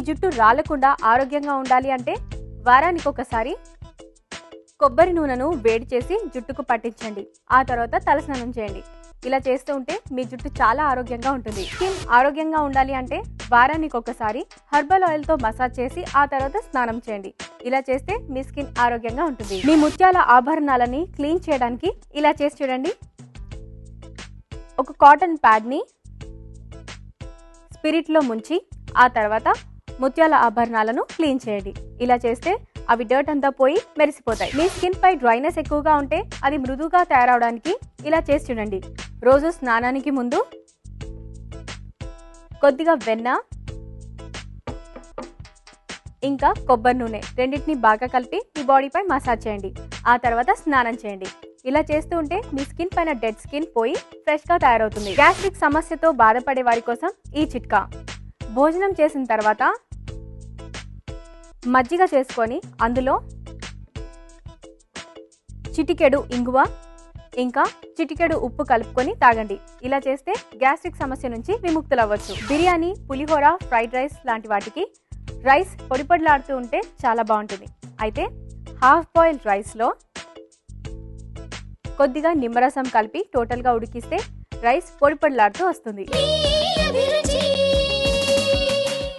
జుట్టు రాలకుండా ఆరోగ్యంగా ఉండాలి అంటే వారానికి ఒకసారి కొబ్బరి నూనెను వేడి చేసి జుట్టుకు పట్టించండి. ఆ తర్వాత తలస్నానం చేయండి. ఇలా చేస్తూ ఉంటే మీ జుట్టు చాలా ఆరోగ్యంగా ఉంటుంది. స్కిన్ ఆరోగ్యంగా ఉండాలి అంటే వారానికి ఒకసారి హర్బల్ ఆయిల్తో మసాజ్ చేసి ఆ తర్వాత స్నానం చేయండి. ఇలా చేస్తే మీ స్కిన్ ఆరోగ్యంగా ఉంటుంది. మీ ముత్యాల ఆభరణాలని క్లీన్ చేయడానికి ఇలా చేసి చూడండి. ఒక కాటన్ ప్యాడ్ని స్పిరిట్లో ముంచి ఆ తర్వాత ముత్యాల ఆభరణాలను క్లీన్ చేయండి. ఇలా చేస్తే అవి డర్ట్ అంతా పోయి మెరిసిపోతాయి. మీ స్కిన్ పై డ్రైనెస్ ఎక్కువగా ఉంటే అది మృదువుగా తయారవడానికి ఇలా చేసి చూడండి. రోజు స్నానానికి ముందు కొద్దిగా వెన్న ఇంకా కొబ్బరి నూనె రెండింటిని బాగా కలిపి మీ బాడీపై మసాజ్ చేయండి. ఆ తర్వాత స్నానం చేయండి. ఇలా చేస్తూ ఉంటే మీ స్కిన్ పైన డెడ్ స్కిన్ పోయి ఫ్రెష్గా తయారవుతుంది. గ్యాస్ట్రిక్ సమస్యతో బాధపడే వారి కోసం ఈ చిట్కా. భోజనం చేసిన తర్వాత మజ్జిగ చేసుకొని అందులో చిటికెడు ఇంగువ ఇంకా చిటికెడు ఉప్పు కలుపుకొని తాగండి. ఇలా చేస్తే గ్యాస్ట్రిక్ సమస్య నుంచి విముక్తులవ్వచ్చు. బిర్యానీ పులిహోర ఫ్రైడ్ రైస్ లాంటి వాటికి రైస్ పొడిపొడిలాడుతూ ఉంటే చాలా బాగుంటుంది. అయితే హాఫ్ బాయిల్ రైస్లో కొద్దిగా నిమ్మరసం కలిపి టోటల్గా ఉడికిస్తే రైస్ పొడిపొడిలాడుతూ వస్తుంది.